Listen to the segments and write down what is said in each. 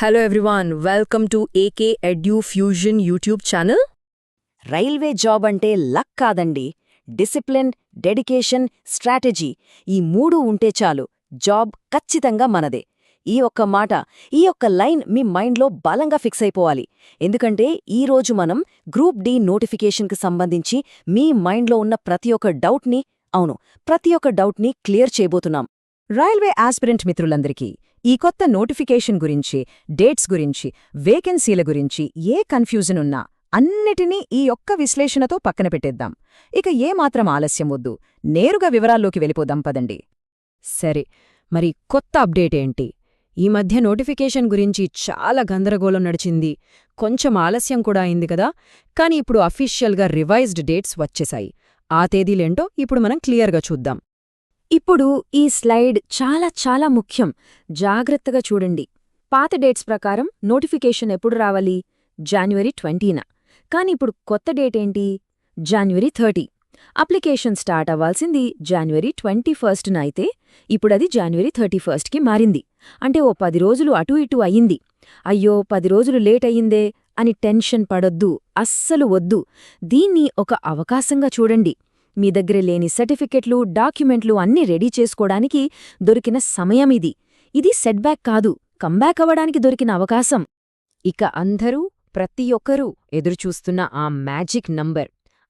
Hello everyone welcome to AK Edu Fusion YouTube channel railway job అంటే luck కాదండి discipline dedication strategy ఈ మూడు ఉంటే చాలు జాబ్ ఖచ్చితంగా మనదే. ఈ ఒక్క మాట ఈ ఒక్క లైన్ మీ మైండ్లో బలంగా ఫిక్స్ అయిపోవాలి. ఎందుకంటే ఈ రోజు మనం గ్రూప్ డి నోటిఫికేషన్కి సంబంధించి మీ మైండ్లో ఉన్న ప్రతి ఒక్క డౌట్ని అవును ప్రతి ఒక్క డౌట్ని క్లియర్ చేయబోతున్నాం. రైల్వే ఆస్పిరెంట్ మిత్రులందరికీ ఈ కొత్త నోటిఫికేషన్ గురించి డేట్స్ గురించి వేకెన్సీల గురించి ఏ కన్ఫ్యూజన్ ఉన్నా అన్నిటినీ ఈ ఒక్క విశ్లేషణతో పక్కన పెట్టేద్దాం. ఇక ఏమాత్రం ఆలస్యం వద్దు. నేరుగా వివరాల్లోకి వెళ్ళిపోదాం పదండి. సరే మరి కొత్త అప్డేట్ ఏంటి? ఈ మధ్య నోటిఫికేషన్ గురించి చాలా గందరగోళం నడిచింది. కొంచెం ఆలస్యం కూడా అయింది కదా. కానీ ఇప్పుడు అఫీషియల్గా రివైజ్డ్ డేట్స్ వచ్చేశాయి. ఆ తేదీలేంటో ఇప్పుడు మనం క్లియర్గా చూద్దాం. ఇప్పుడు ఈ స్లైడ్ చాలా చాలా ముఖ్యం. జాగ్రత్తగా చూడండి. పాత డేట్స్ ప్రకారం నోటిఫికేషన్ ఎప్పుడు రావాలి? జాన్వరి ట్వంటీన కానీ ఇప్పుడు కొత్త డేట్ ఏంటి? జాన్వరి థర్టీ అప్లికేషన్ స్టార్ట్ అవ్వాల్సింది జాన్వరి ట్వంటీ ఫస్ట్న అయితే ఇప్పుడది జాన్వరి థర్టీ ఫస్ట్కి మారింది. అంటే ఓ పది రోజులు అటూ ఇటూ అయ్యింది. అయ్యో పది రోజులు లేట్ అయ్యిందే అని టెన్షన్ పడొద్దు అస్సలు వద్దు. దీన్ని ఒక అవకాశంగా చూడండి. మీ దగ్గర లేని సర్టిఫికెట్లు డాక్యుమెంట్లు అన్నీ రెడీ చేసుకోవడానికి దొరికిన సమయం ఇది. ఇది సెట్బ్యాక్ కాదు కంబ్యాక్ అవ్వడానికి దొరికిన అవకాశం. ఇక అందరూ ప్రతి ఒక్కరూ ఎదురుచూస్తున్న ఆ మ్యాజిక్ నంబర్.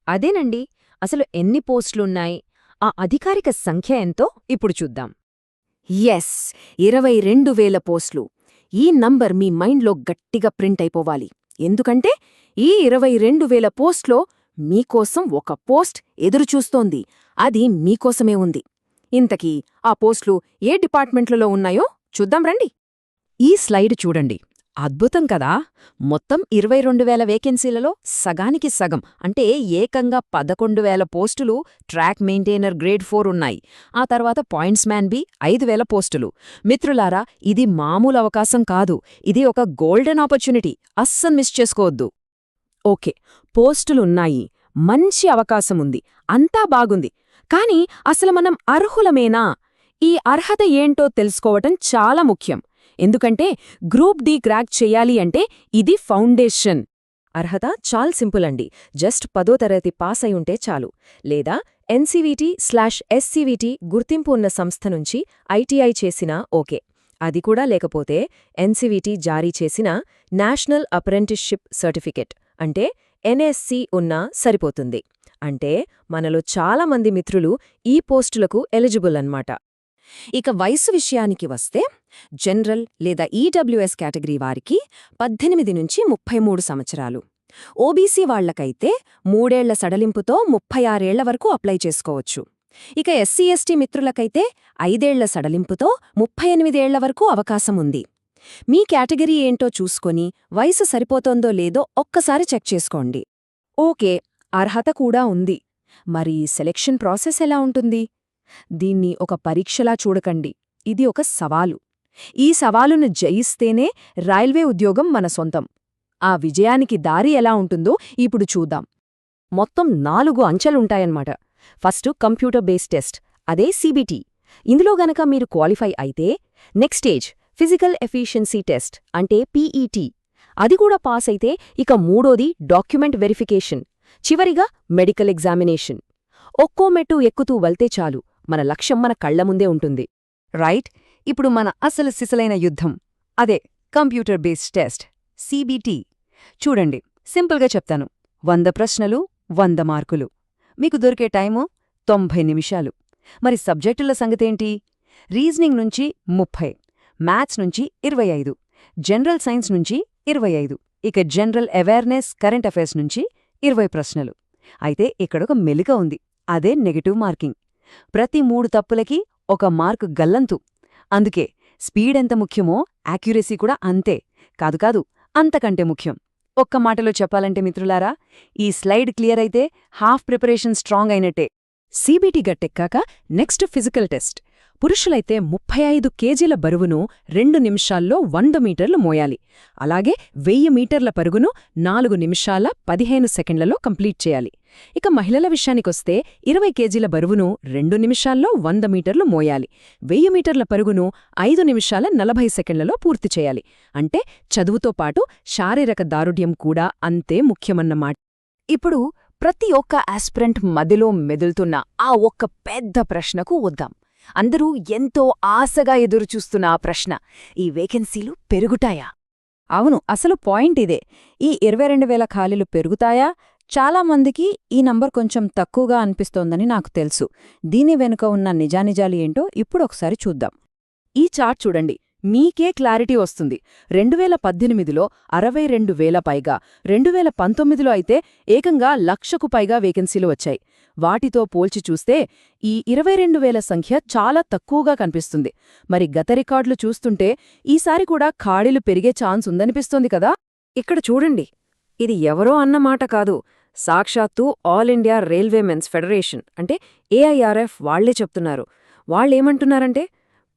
అదేనండి అసలు ఎన్ని పోస్టులున్నాయి ఆ అధికారిక సంఖ్య ఎంతో? ఇప్పుడు చూద్దాం. ఎస్ ఇరవై రెండు వేల పోస్టులు. ఈ నంబర్ మీ మైండ్లో గట్టిగా ప్రింట్ అయిపోవాలి. ఎందుకంటే ఈ ఇరవై రెండు వేల పోస్ట్లో మీకోసం ఒక పోస్ట్ ఎదురుచూస్తోంది. అది మీకోసమే ఉంది. ఇంతకీ ఆ పోస్టులు ఏ డిపార్ట్మెంట్లలో ఉన్నాయో చూద్దాం రండి. ఈ స్లైడ్ చూడండి. అద్భుతం కదా! మొత్తం ఇరవై రెండు వేల వేకెన్సీలలో సగానికి సగం అంటే ఏకంగా పదకొండు వేల పోస్టులు ట్రాక్ మెయింటైనర్ గ్రేడ్ ఫోర్ ఉన్నాయి. ఆ తర్వాత పాయింట్స్ మ్యాన్ బి ఐదు వేల పోస్టులు. మిత్రులారా ఇది మామూలు అవకాశం కాదు. ఇది ఒక గోల్డెన్ ఆపర్చునిటీ. అస్సలు మిస్ చేసుకోవద్దు. ఓకే పోస్టులున్నాయి. మంచి అవకాశముంది. అంతా బాగుంది. కాని అసలు మనం అర్హులమేనా? ఈ అర్హత ఏంటో తెలుసుకోవటం చాలా ముఖ్యం. ఎందుకంటే గ్రూప్ డి క్రాక్ చెయ్యాలి అంటే ఇది ఫౌండేషన్. అర్హత చాలా సింపుల్ అండి. జస్ట్ పదో తరగతి పాస్ అయ్యుంటే ఉంటే చాలు. లేదా ఎన్సీవీటీ స్లాష్ ఎస్సీవీటీ గుర్తింపు ఉన్న సంస్థ నుంచి ఐటీఐ చేసినా ఓకే. అది కూడా లేకపోతే ఎన్సీవీటీ జారీ చేసిన నేషనల్ అప్రెంటిస్షిప్ సర్టిఫికెట్. అంటే ఎన్ఎస్సి ఉన్నా సరిపోతుంది. అంటే మనలో చాలామంది మిత్రులు ఈ పోస్టులకు ఎలిజిబుల్ అన్నమాట. ఇక వయసు విషయానికి వస్తే జనరల్ లేదా ఈడబ్ల్యూఎస్ కేటగిరీ వారికి పద్దెనిమిది నుంచి ముప్పై మూడు సంవత్సరాలు. ఓబీసీ వాళ్ళకైతే మూడేళ్ళ సడలింపుతో ముప్పై ఆరేళ్ళ వరకు అప్లై చేసుకోవచ్చు. ఇక ఎస్సీ ఎస్టీ మిత్రులకైతే ఐదేళ్ళ సడలింపుతో ముప్పై ఎనిమిదేళ్ళ వరకు అవకాశం ఉంది. మీ కేటగిరీ ఏంటో చూసుకొని వయసు సరిపోతోందో లేదో ఒక్కసారి చెక్ చేసుకోండి. ఓకే అర్హత కూడా ఉంది. మరి సెలెక్షన్ ప్రాసెస్ ఎలా ఉంటుంది? దీన్ని ఒక పరీక్షలా చూడకండి. ఇది ఒక సవాలు. ఈ సవాలును జయిస్తేనే రైల్వే ఉద్యోగం మన సొంతం. ఆ విజయానికి దారి ఎలా ఉంటుందో ఇప్పుడు చూద్దాం. మొత్తం నాలుగు అంచెలుంటాయన్నమాట. ఫస్ట్ కంప్యూటర్ బేస్ టెస్ట్ అదే సీబీటీ. ఇందులో గనక మీరు క్వాలిఫై అయితే next stage physical efficiency test అంటే పీఈటీ. అది కూడా పాస్ అయితే ఇక మూడోది డాక్యుమెంట్ వెరిఫికేషన్ చివరిగా మెడికల్ ఎగ్జామినేషన్. ఒక్కో మెట్టు ఎక్కుతూ వెళ్తే చాలు మన లక్ష్యం మన కళ్ళ ముందే ఉంటుంది. రైట్? ఇప్పుడు మన అసలు సిసలైన యుద్ధం. అదే కంప్యూటర్ బేస్డ్ టెస్ట్ సీబీటీ. చూడండి సింపుల్గా చెప్తాను. వంద ప్రశ్నలు వంద మార్కులు. మీకు దొరికే టైము తొంభై నిమిషాలు. మరి సబ్జెక్టుల సంగతేంటి? రీజనింగ్ నుంచి ముప్పై. మ్యాథ్స్ నుంచి ఇరవై ఐదు జనరల్ సైన్స్ నుంచి ఇరవై ఐదు ఇక జనరల్ అవేర్నెస్ కరెంట్ అఫైర్స్ నుంచి ఇరవై ప్రశ్నలు. అయితే ఇక్కడొక మెలిక ఉంది అదే నెగటివ్ మార్కింగ్. ప్రతి మూడు తప్పులకి ఒక మార్కు గల్లంతు. అందుకే స్పీడ్ ఎంత ముఖ్యమో యాక్యురసీ కూడా అంతే. కాదు కాదు అంతకంటే ముఖ్యం. ఒక్క మాటలో చెప్పాలంటే మిత్రులారా ఈ స్లైడ్ క్లియర్ అయితే హాఫ్ ప్రిపరేషన్ స్ట్రాంగ్ అయినట్టే. సీబీటీ గట్టెక్కాక నెక్స్ట్ ఫిజికల్ టెస్ట్. పురుషులైతే ముప్పై ఐదు కేజీల బరువును రెండు నిమిషాల్లో వంద మీటర్లు మోయాలి. అలాగే వెయ్యి మీటర్ల పరుగును నాలుగు నిమిషాల పదిహేను సెకండ్లలో కంప్లీట్ చేయాలి. ఇక మహిళల విషయానికొస్తే ఇరవై కేజీల బరువును రెండు నిమిషాల్లో వంద మీటర్లు మోయాలి. వెయ్యి మీటర్ల పరుగును ఐదు నిమిషాల నలభై సెకండ్లలో పూర్తి చేయాలి. అంటే చదువుతో పాటు శారీరక దారుఢ్యం కూడా అంతే ముఖ్యమన్నమాట ఇప్పుడు ప్రతి ఒక్క ఆస్పిరెంట్ మదిలో మెదులుతున్న ఆ ఒక్క పెద్ద ప్రశ్నకు వద్దాం. అందరూ ఎంతో ఆశగా ఎదురుచూస్తున్న ఆ ప్రశ్న ఈ వేకెన్సీలు పెరుగుతాయా? అవును అసలు పాయింట్ ఇదే. ఈ ఇరవై రెండు వేల ఖాళీలు పెరుగుతాయా? చాలా మందికి ఈ నంబర్ కొంచెం తక్కువగా అనిపిస్తోందని నాకు తెలుసు. దీని వెనుక ఉన్న నిజానిజాలు ఏంటో ఇప్పుడు ఒకసారి చూద్దాం. ఈ చార్ట్ చూడండి. మీకే క్లారిటీ వస్తుంది. రెండు వేల పద్దెనిమిదిలో అరవై రెండు వేల పైగా రెండు వేల పంతొమ్మిదిలో అయితే ఏకంగా లక్షకు పైగా వేకెన్సీలు వచ్చాయి. వాటితో పోల్చి చూస్తే ఈ ఇరవై రెండు వేల సంఖ్య చాలా తక్కువగా కనిపిస్తుంది. మరి గత రికార్డులు చూస్తుంటే ఈసారి కూడా ఖాళీలు పెరిగే ఛాన్స్ ఉందనిపిస్తోంది కదా? ఇక్కడ చూడండి. ఇది ఎవరో అన్నమాట కాదు. సాక్షాత్తు All India Railway Men's Federation అంటే ఏఐఆర్ఎఫ్ వాళ్ళే చెప్తున్నారు. వాళ్ళేమంటున్నారంటే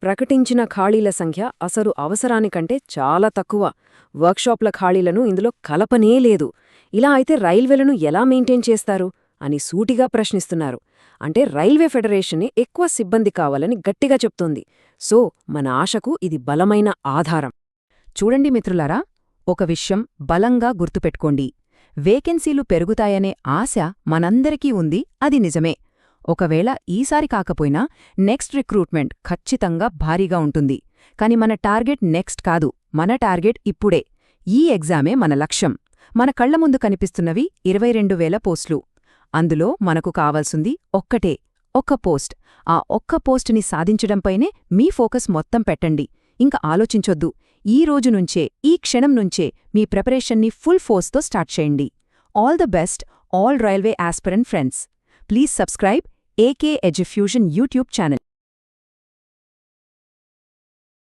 ప్రకటించిన ఖాళీల సంఖ్య అసలు అవసరానికంటే చాలా తక్కువ. వర్క్షాప్ల ఖాళీలను ఇందులో కలపనే లేదు. ఇలా అయితే రైల్వేలను ఎలా మెయింటైన్ చేస్తారు? అని సూటిగా ప్రశ్నిస్తున్నారు. అంటే రైల్వే ఫెడరేషన్ని ఎక్కువ సిబ్బంది కావాలని గట్టిగా చెప్తోంది. సో మన ఆశకు ఇది బలమైన ఆధారం. చూడండి మిత్రులారా ఒక విషయం బలంగా గుర్తుపెట్టుకోండి. వేకెన్సీలు పెరుగుతాయనే ఆశ మనందరికీ ఉంది అది నిజమే. ఒకవేళ ఈసారి కాకపోయినా నెక్స్ట్ రిక్రూట్మెంట్ ఖచ్చితంగా భారీగా ఉంటుంది. కాని మన టార్గెట్ నెక్స్ట్ కాదు మన టార్గెట్ ఇప్పుడే. ఈ ఎగ్జామే మన లక్ష్యం. మన కళ్ళ ముందు కనిపిస్తున్నవి ఇరవై రెండు వేల పోస్టులు. అందులో మనకు కావాల్సింది ఒక్కటే ఒక్క పోస్ట్. ఆ ఒక్క పోస్ట్ని సాధించడంపైనే మీ ఫోకస్ మొత్తం పెట్టండి. ఇంక ఆలోచించొద్దు. ఈ రోజు నుంచే ఈ క్షణం నుంచే మీ ప్రిపరేషన్ని ఫుల్ ఫోర్స్తో స్టార్ట్ చేయండి. All the best all railway aspirant friends. Please subscribe AK Edufusion YouTube channel.